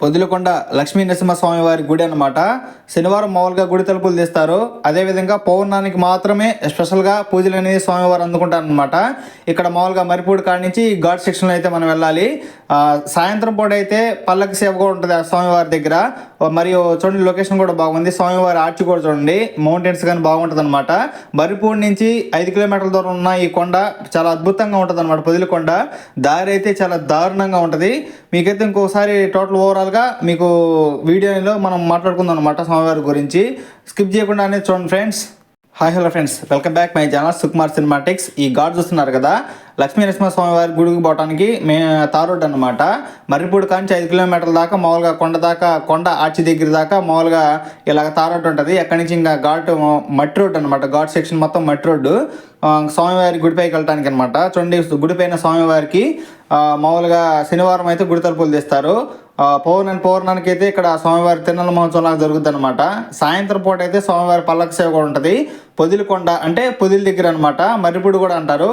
పొదిలికొండ లక్ష్మీ నరసింహస్వామి వారి గుడి అనమాట శనివారం మామూలుగా గుడి తలుపులు తీస్తారు. అదేవిధంగా పౌర్ణానికి మాత్రమే స్పెషల్గా పూజలు అనేది స్వామివారు అందుకుంటారు అనమాట ఇక్కడ మామూలుగా మరిపూడి కాడి నుంచి ఘాట్ సెక్షన్లో అయితే మనం వెళ్ళాలి. సాయంత్రం పూట అయితే పల్లకి సేవ కూడా ఉంటుంది ఆ స్వామివారి దగ్గర. మరియు చూడండి లొకేషన్ కూడా బాగుంది. స్వామివారి ఆర్చి కూడా చూడండి. మౌంటైన్స్ కానీ బాగుంటుంది అనమాట బరిపూడి నుంచి ఐదు కిలోమీటర్ల దూరం ఉన్న ఈ కొండ చాలా అద్భుతంగా ఉంటుంది అనమాట పొదిలికొండ దారి అయితే చాలా దారుణంగా ఉంటుంది. మీకైతే ఇంకోసారి టోటల్ ఓవరాల్గా మీకు వీడియోలో మనం మాట్లాడుకుందాం అనమాట స్వామివారి గురించి. స్కిప్ చేయకుండా అనేది చూడండి friends hi hello friends welcome back my channel Sukumar cinematics ఈ గాడ్ చూస్తున్నారు కదా? లక్ష్మీ నరసింహస్వామి వారి గుడికి పోవడానికి మే తార్ రోడ్ అనమాట మర్రిపూడి కాంచి ఐదు కిలోమీటర్ల దాకా మామూలుగా కొండ దాకా కొండ ఆర్చి దగ్గర దాకా మామూలుగా ఇలాగ తార్ రోడ్ ఉంటుంది. ఎక్కడి నుంచి ఇంకా ఘాట్ మట్టి రోడ్ అనమాట ఘాట్ సెక్షన్ మొత్తం మట్టి రోడ్డు. స్వామివారి గుడిపైకి వెళ్ళడానికి అనమాట చూడండి గుడిపైన స్వామివారికి మామూలుగా శనివారం అయితే గుడి తలుపులు తీస్తారు. పౌర్ణమి పౌర్ణానికి అయితే ఇక్కడ స్వామివారి తిన్నల మహోత్సవం లాగా జరుగుతుంది అనమాట సాయంత్రం పూట అయితే స్వామివారి పల్లక సేవ కూడా ఉంటుంది. పొదిలికొండ అంటే పొదిలి దగ్గర అనమాట మర్రిపూడి కూడా అంటారు.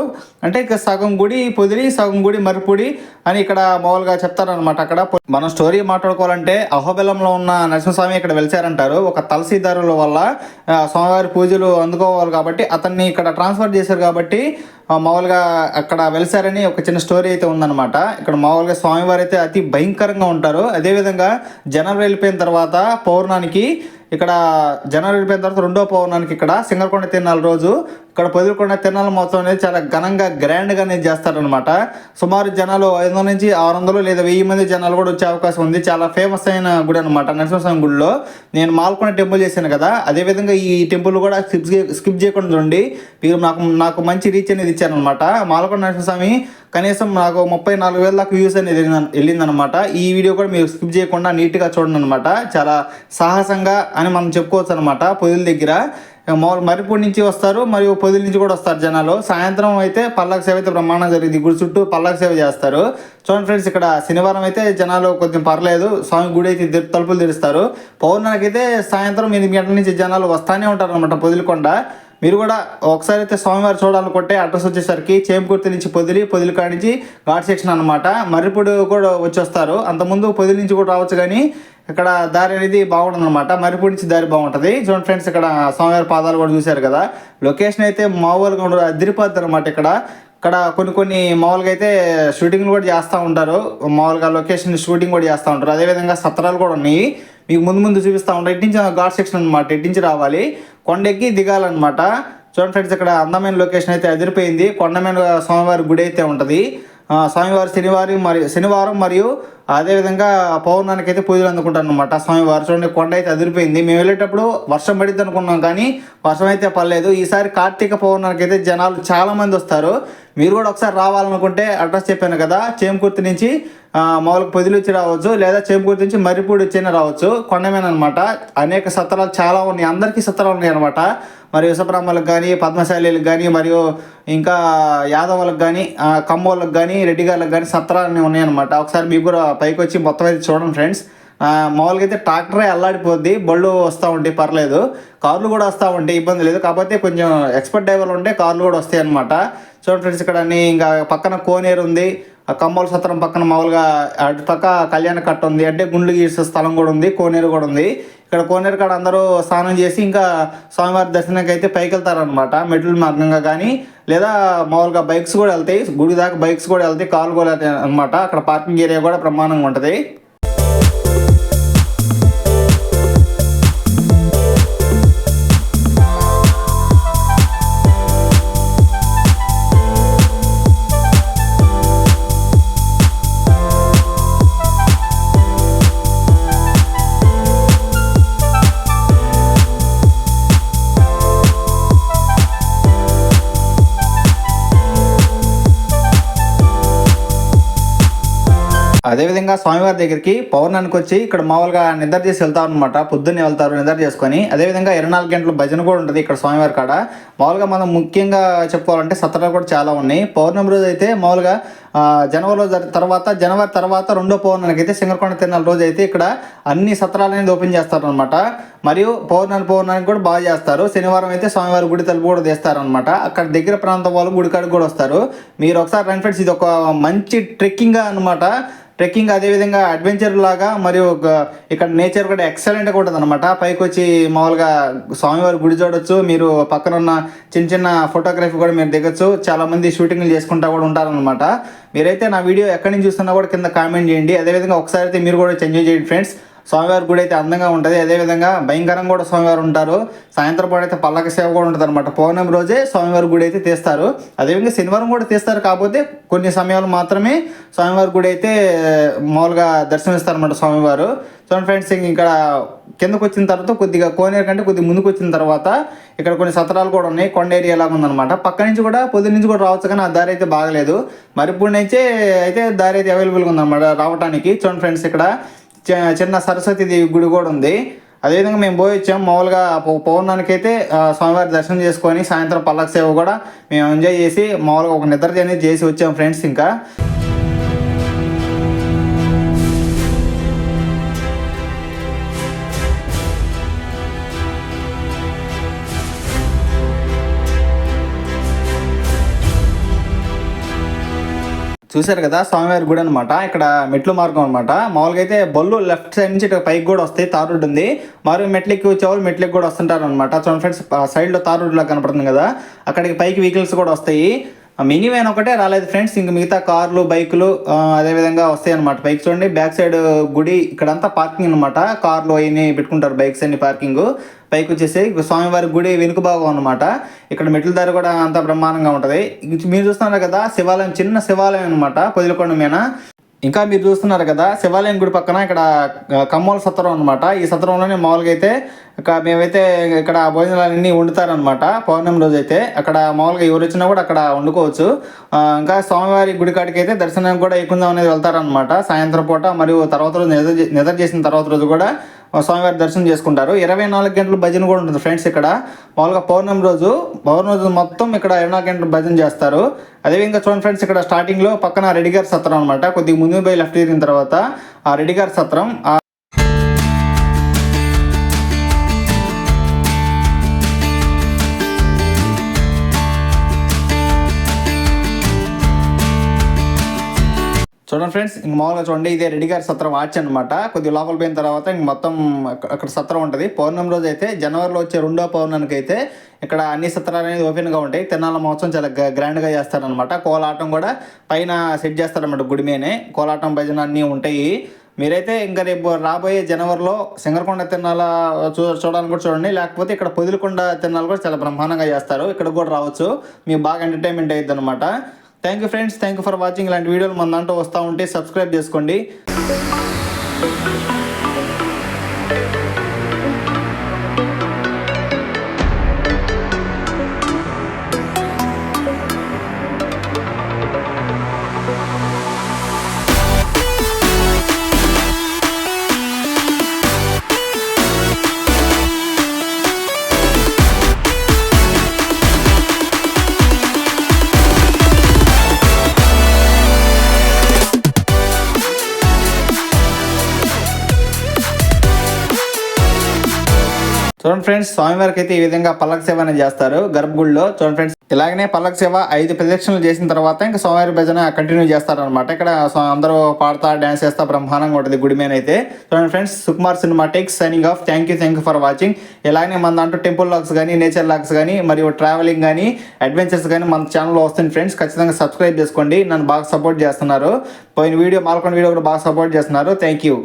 అంటే ఇక సగం గుడి పొదిలి సగం గుడి మర్రిపూడి అని ఇక్కడ మామూలుగా చెప్తారనమాట అక్కడ. మనం స్టోరీ మాట్లాడుకోవాలంటే అహోబెలంలో ఉన్న నరసింహస్వామి ఇక్కడ వెలిచారంటారు. ఒక తలసీదారుల వల్ల స్వామివారి పూజలు అందుకోవాలి కాబట్టి అతన్ని ఇక్కడ ట్రాన్స్ఫర్ చేశారు కాబట్టి మామూలుగా అక్కడ వెలిసారని ఒక చిన్న స్టోరీ అయితే ఉందన్నమాట. ఇక్కడ మామూలుగా స్వామివారు అయితే అతి భయంకరంగా ఉంటారు. అదేవిధంగా జనవరి వెళ్ళిపోయిన తర్వాత పౌర్ణానికి ఇక్కడ జనవరి వెళ్ళిపోయిన తర్వాత రెండో పౌర్ణానికి ఇక్కడ సింగరకొండ తిరునాళ్ళ రోజు ఇక్కడ పొదిలికొండ తిరణాల మొత్తం అనేది చాలా ఘనంగా గ్రాండ్గా అనేది చేస్తారనమాట సుమారు జనాలు ఐదు వందల నుంచి ఆరు వందలు లేదా వెయ్యి మంది జనాలు కూడా వచ్చే అవకాశం ఉంది. చాలా ఫేమస్ అయిన గుడి అనమాట నరసింహస్వామి గుడిలో. నేను మాల్కొండ టెంపుల్ చేశాను కదా అదేవిధంగా ఈ టెంపుల్ కూడా స్కిప్ స్కిప్ చేయకుండా చూడండి. మీరు నాకు నాకు మంచి రీచ్ అనేది ఇచ్చారనమాట మాల్కొండ నరసింహస్వామి కనీసం నాకు ముప్పై నాలుగు వేల దాకా వ్యూస్ అనేది వెళ్ళింది- వెళ్ళిందనమాట ఈ వీడియో కూడా మీరు స్కిప్ చేయకుండా నీట్గా చూడండి అనమాట చాలా సాహసంగా అని మనం చెప్పుకోవచ్చు అనమాట పొదుల దగ్గర. మామూలు మరిపూడి నుంచి వస్తారు మరియు పొదిల నుంచి కూడా వస్తారు జనాలు. సాయంత్రం అయితే పల్లక సేవ అయితే బ్రహ్మాండం జరిగింది. గుడి చుట్టూ పల్లక సేవ చేస్తారు. చూడండి ఫ్రెండ్స్ ఇక్కడ శనివారం అయితే జనాలు కొంచెం పర్లేదు. స్వామి గుడి అయితే తలుపులు తెరుస్తారు. పౌర్ణమికి అయితే సాయంత్రం ఎనిమిది గంటల నుంచి జనాలు వస్తానే ఉంటారు అనమాట పొదిలికొండ. మీరు కూడా ఒకసారి అయితే స్వామివారు చూడాలనుకుంటే అడ్రస్ వచ్చేసరికి చేమకుర్తి నుంచి పొదిలి పొదిలి కాడి నుంచి ఘాట్ సెక్షన్ అనమాట మర్రిపూడి కూడా వచ్చేస్తారు. అంతకుముందు పొదిలి నుంచి కూడా రావచ్చు కానీ ఇక్కడ దారి అనేది బాగుంటుంది అనమాట మర్రిపూడి నుంచి దారి బాగుంటుంది. చూడండి ఫ్రెండ్స్ ఇక్కడ స్వామివారి పాదాలు కూడా చూశారు కదా. లొకేషన్ అయితే మామూలుగా ఉండదు అదిరిపోద్ది అనమాట ఇక్కడ. ఇక్కడ కొన్ని కొన్ని మామూలుగా అయితే షూటింగ్లు కూడా చేస్తూ ఉంటారు. మామూలుగా లొకేషన్ షూటింగ్ కూడా చేస్తూ ఉంటారు. అదేవిధంగా సత్రాలు కూడా ఉన్నాయి. మీకు ముందు ముందు చూపిస్తూ ఉంటారు ఇటు నుంచి ఘాట్ సెక్షన్ అనమాట ఇటు నుంచి రావాలి. కొండెక్కి దిగాలన్నమాట. చూడండి ఫ్రెండ్స్ ఇక్కడ అందమైన లొకేషన్ అయితే అదిరిపోయింది. కొండ మీద స్వామివారి గుడి అయితే ఉంటుంది. స్వామివారి శనివారం మరియు శనివారం మరియు అదేవిధంగా పౌర్ణానికి అయితే పూజలు అందుకుంటాను అనమాట స్వామివారు చూడండి కొండ అయితే అదిరిపోయింది. మేము వెళ్ళేటప్పుడు వర్షం పడిద్ది అనుకున్నాం కానీ వర్షం అయితే పడలేదు. ఈసారి కార్తీక పౌర్ణానికి అయితే జనాలు చాలామంది వస్తారు. మీరు కూడా ఒకసారి రావాలనుకుంటే అడ్రస్ చెప్పాను కదా చేమకుర్తి నుంచి మామూలుగా పొదిలు వచ్చి రావచ్చు లేదా చేమకుర్తి నుంచి మర్రిపూడి వచ్చిన రావచ్చు. కొండమేన అనమాట అనేక సత్రాలు చాలా ఉన్నాయి. అందరికీ సత్రాలు ఉన్నాయి అనమాట మరియు విషబ్రాహ్మణులకు కానీ పద్మశాలీలకు కానీ మరియు ఇంకా యాదవులకు కానీ కమ్మోళ్ళకి కానీ రెడ్డి గారికి కానీ సత్రాలు ఉన్నాయన్నమాట. ఒకసారి మీకు కూడా పైకి వచ్చి మొత్తం అయితే చూడండి ఫ్రెండ్స్. మామూలుగా అయితే ట్రాక్టరే అల్లాడిపోద్ది బళ్ళు వస్తూ ఉంటాయి పర్లేదు. కార్లు కూడా వస్తూ ఉంటాయి ఇబ్బంది లేదు. కాకపోతే కొంచెం ఎక్స్పర్ట్ డ్రైవర్లు ఉంటే కార్లు కూడా వస్తాయి అనమాట చూడండి ఫ్రెండ్స్ ఇక్కడ ఇంకా పక్కన కోనేరు ఉంది. ఆ కంబోల సత్రం పక్కన మామూలుగా అటు పక్క కళ్యాణ కట్ట ఉంది. అంటే గుండ్లు గీసే స్థలం కూడా ఉంది కోనేరు కూడా ఉంది. ఇక్కడ కోనేరు కాడ అందరూ స్నానం చేసి ఇంకా స్వామివారి దర్శనానికి అయితే పైకి వెళ్తారనమాట మెట్ల మార్గంగా కానీ లేదా మామూలుగా బైక్స్ కూడా వెళ్తాయి. గుడి దాకా బైక్స్ కూడా వెళ్తాయి. కార్లు కూడా వెళ్తాయి అనమాట అక్కడ పార్కింగ్ ఏరియా కూడా ప్రమాణంగా ఉంటుంది. అదేవిధంగా స్వామివారి దగ్గరికి పౌర్ణానికి వచ్చి ఇక్కడ మామూలుగా నిద్ర చేసి వెళ్తారు అనమాట పొద్దున్నే వెళ్తారు నిద్ర చేసుకొని. అదేవిధంగా ఇరవై నాలుగు గంటల భజన కూడా ఉంటుంది ఇక్కడ స్వామివారి కాడ. మామూలుగా మనం ముఖ్యంగా చెప్పుకోవాలంటే సత్రాలు కూడా చాలా ఉన్నాయి. పౌర్ణమి రోజు అయితే మామూలుగా జనవరి జనవరిలో తర్వాత జనవరి తర్వాత రెండో పౌర్ణానికి అయితే సింగరకొండ తిరునాళ్ళ రోజు అయితే ఇక్కడ అన్ని సత్రాలు అనేది ఓపెన్ చేస్తారు అనమాట మరియు పౌర్ణమి పౌర్ణానికి కూడా బాగా చేస్తారు. శనివారం అయితే స్వామివారి గుడి తలుపు కూడా తీస్తారనమాట అక్కడ దగ్గర ప్రాంతం వాళ్ళు గుడికాడికి కూడా వస్తారు. మీరు ఒకసారి రన్ ఫ్రెండ్స్ ఇది ఒక మంచి ట్రెక్కింగ్గా అనమాట ట్రెక్కింగ్ అదేవిధంగా అడ్వెంచర్ లాగా మరియు ఒక ఇక్కడ నేచర్ కూడా ఎక్సలెంట్గా ఉంటుంది అనమాట పైకి వచ్చి మామూలుగా స్వామివారి గుడి చూడొచ్చు. మీరు పక్కన ఉన్న చిన్న చిన్న ఫోటోగ్రఫీ కూడా మీరు దిగొచ్చు. చాలా మంది షూటింగ్లు చేసుకుంటా కూడా ఉంటారనమాట మీరైతే నా వీడియో ఎక్కడి నుంచి చూస్తున్నా కూడా కింద కామెంట్ చేయండి. అదేవిధంగా ఒకసారి అయితే మీరు కూడా ఎంజాయ్ చేయండి ఫ్రెండ్స్ స్వామివారి గుడి అయితే అందంగా ఉంటుంది. అదేవిధంగా భయంకరంగా కూడా స్వామివారు ఉంటారు. సాయంత్రం పూట అయితే పల్లక సేవ కూడా ఉంటుంది అనమాట పౌర్ణమి రోజే స్వామివారి గుడి అయితే తీస్తారు. అదేవిధంగా శనివారం కూడా తీస్తారు కాకపోతే కొన్ని సమయాలు మాత్రమే స్వామివారి గుడి అయితే మామూలుగా దర్శనమిస్తారు అనమాట స్వామివారు. చూడండి ఫ్రెండ్స్ ఇక్కడ కిందకు వచ్చిన తర్వాత కొద్దిగా కోనేరు కంటే కొద్దిగా ముందుకు వచ్చిన తర్వాత ఇక్కడ కొన్ని సత్రాలు కూడా ఉన్నాయి. కొండ ఏరియా లాగా ఉందన్నమాట. పక్క నుంచి కూడా పొద్దు నుంచి కూడా రావచ్చు కానీ ఆ దారి అయితే బాగలేదు. మరిప్పుడు నుంచే అయితే దారి అయితే అవైలబుల్గా ఉందన్నమాట రావడానికి చూడండి ఫ్రెండ్స్ ఇక్కడ చిన్న సరస్వతి దేవి గుడి కూడా ఉంది. అదేవిధంగా మేము పోయి వచ్చాం. మామూలుగా పౌర్ణానికి అయితే స్వామివారి దర్శనం చేసుకొని సాయంత్రం పల్లక సేవ కూడా మేము ఎంజాయ్ చేసి మామూలుగా ఒక నిద్ర అనేది చేసి వచ్చాం ఫ్రెండ్స్ ఇంకా. చూశారు కదా స్వామివారి గుడి అనమాట ఇక్కడ మెట్లు మార్గం అనమాట మామూలుగా అయితే బళ్ళు లెఫ్ట్ సైడ్ నుంచి పైకి కూడా వస్తాయి తార్ రోడ్ ఉంది. మరియు మెట్లకి చెవులు వచ్చేవాళ్ళు కూడా వస్తుంటారు అనమాట చూడండి ఫ్రెండ్స్ సైడ్లో తార్ రోడ్ లా కనపడుతుంది కదా. అక్కడికి పైకి వెహికల్స్ కూడా వస్తాయి. మినీ వ్యాన్ ఒకటే రాలేదు ఫ్రెండ్స్. ఇంక మిగతా కార్లు బైకులు అదేవిధంగా వస్తాయి అనమాట బైక్ చూడండి. బ్యాక్ సైడ్ గుడి ఇక్కడంతా పార్కింగ్ అనమాట కార్లు అవన్నీ పెట్టుకుంటారు బైక్స్ అన్ని పార్కింగ్. పైకి వచ్చేసి స్వామివారి గుడి వెనుక భాగం అనమాట ఇక్కడ మెట్ల దారి కూడా అంత బ్రహ్మాండంగా ఉంటుంది. మీరు చూస్తున్నారు కదా శివాలయం చిన్న శివాలయం అనమాట పొదిలకొండ మీద ఇంకా మీరు చూస్తున్నారు కదా శివాలయం గుడి పక్కన ఇక్కడ కమ్మోల సత్రం అనమాట ఈ సత్రంలోనే మామూలుగా అయితే మేమైతే ఇక్కడ భోజనాలన్నీ వండుతారనమాట పౌర్ణమి రోజు అయితే అక్కడ మామూలుగా ఎవరు వచ్చినా కూడా అక్కడ వండుకోవచ్చు. ఇంకా స్వామివారి గుడి కాడికి అయితే దర్శనం కూడా ఎక్కుందాం అనేది వెళ్తారనమాట సాయంత్రం పూట మరియు తర్వాత రోజు నిద్ర నిద్ర చేసిన తర్వాత రోజు కూడా స్వామివారి దర్శనం చేసుకుంటారు. ఇరవై నాలుగు గంటలు భజన కూడా ఉంటుంది ఫ్రెండ్స్ ఇక్కడ. మామూలుగా పౌర్ణమి రోజు పౌర్ణమి రోజు మొత్తం ఇక్కడ ఇరవై నాలుగు గంటలు భజన చేస్తారు. అదేవిధంగా చూడండి ఫ్రెండ్స్ ఇక్కడ స్టార్టింగ్లో పక్కన రెడ్డి గారి సత్రం అనమాట కొద్దిగా ముందు పోయి లెఫ్ట్ తిరిగిన తర్వాత ఆ రెడ్డి గారి సత్రం చూడండి ఫ్రెండ్స్ ఇంక మామూలుగా చూడండి ఇదే రెడ్డి గారి సత్రం ఆర్చ్ అనమాట కొద్దిగా లోపల పోయిన తర్వాత ఇంక మొత్తం అక్కడ సత్రం ఉంటుంది. పౌర్ణమి రోజు అయితే జనవరిలో వచ్చే రెండో పౌర్ణమికి అయితే ఇక్కడ అన్ని సత్రాలు అనేది ఓపెన్గా ఉంటాయి. తిరునాళ్ళ మహోత్సవం చాలా గ్రాండ్గా చేస్తారనమాట కోలాటం కూడా పైన సెట్ చేస్తారనమాట గుడి మీనే కోలాటం భజన అన్నీ ఉంటాయి. మీరైతే ఇంకా రేపు రాబోయే జనవరిలో సింగరకొండ తిరణాల చూ చూడడానికి కూడా చూడండి. లేకపోతే ఇక్కడ పొదిలికొండ తిరణాలు కూడా చాలా బ్రహ్మాండంగా చేస్తారు. ఇక్కడ కూడా రావచ్చు. మీకు బాగా ఎంటర్టైన్మెంట్ అయ్యిద్ది అనమాట thank you friends thank you for watching ఇలాంటి వీడియోలు మన దాంట్లో వస్తూ ఉంటే సబ్స్క్రైబ్ చేసుకోండి. చూడండి ఫ్రెండ్స్ స్వామివారికి అయితే ఈ విధంగా పల్లక సేవ అనేది చేస్తారు గర్భగుడిలో. చూడండి ఫ్రెండ్స్ ఇలాగనే పల్లక సేవ ఐదు ప్రదక్షిణలు చేసిన తర్వాత ఇంకా స్వామివారి భజన కంటిన్యూ చేస్తారనమాట ఇక్కడ అందరూ పాడతా డ్యాన్స్ చేస్తా బ్రహ్మాండంగా ఉంటుంది గుడి మీద అయితే. చూడండి friends Sukumar cinematics signing off. Thank you thank you for watching ఇలాగనే మన దాంట్లో టెంపుల్ లాక్స్ కానీ నేచర్ లాక్స్ కానీ మరియు ట్రావెలింగ్ కానీ అడ్వెంచర్స్ కానీ మన ఛానల్లో వస్తుంది ఫ్రెండ్స్. ఖచ్చితంగా సబ్స్క్రైబ్ చేసుకోండి. నన్ను బాగా సపోర్ట్ చేస్తున్నారు. పోయిన వీడియో మాల్కొండ వీడియో కూడా బాగా సపోర్ట్ చేస్తున్నారు. Thank you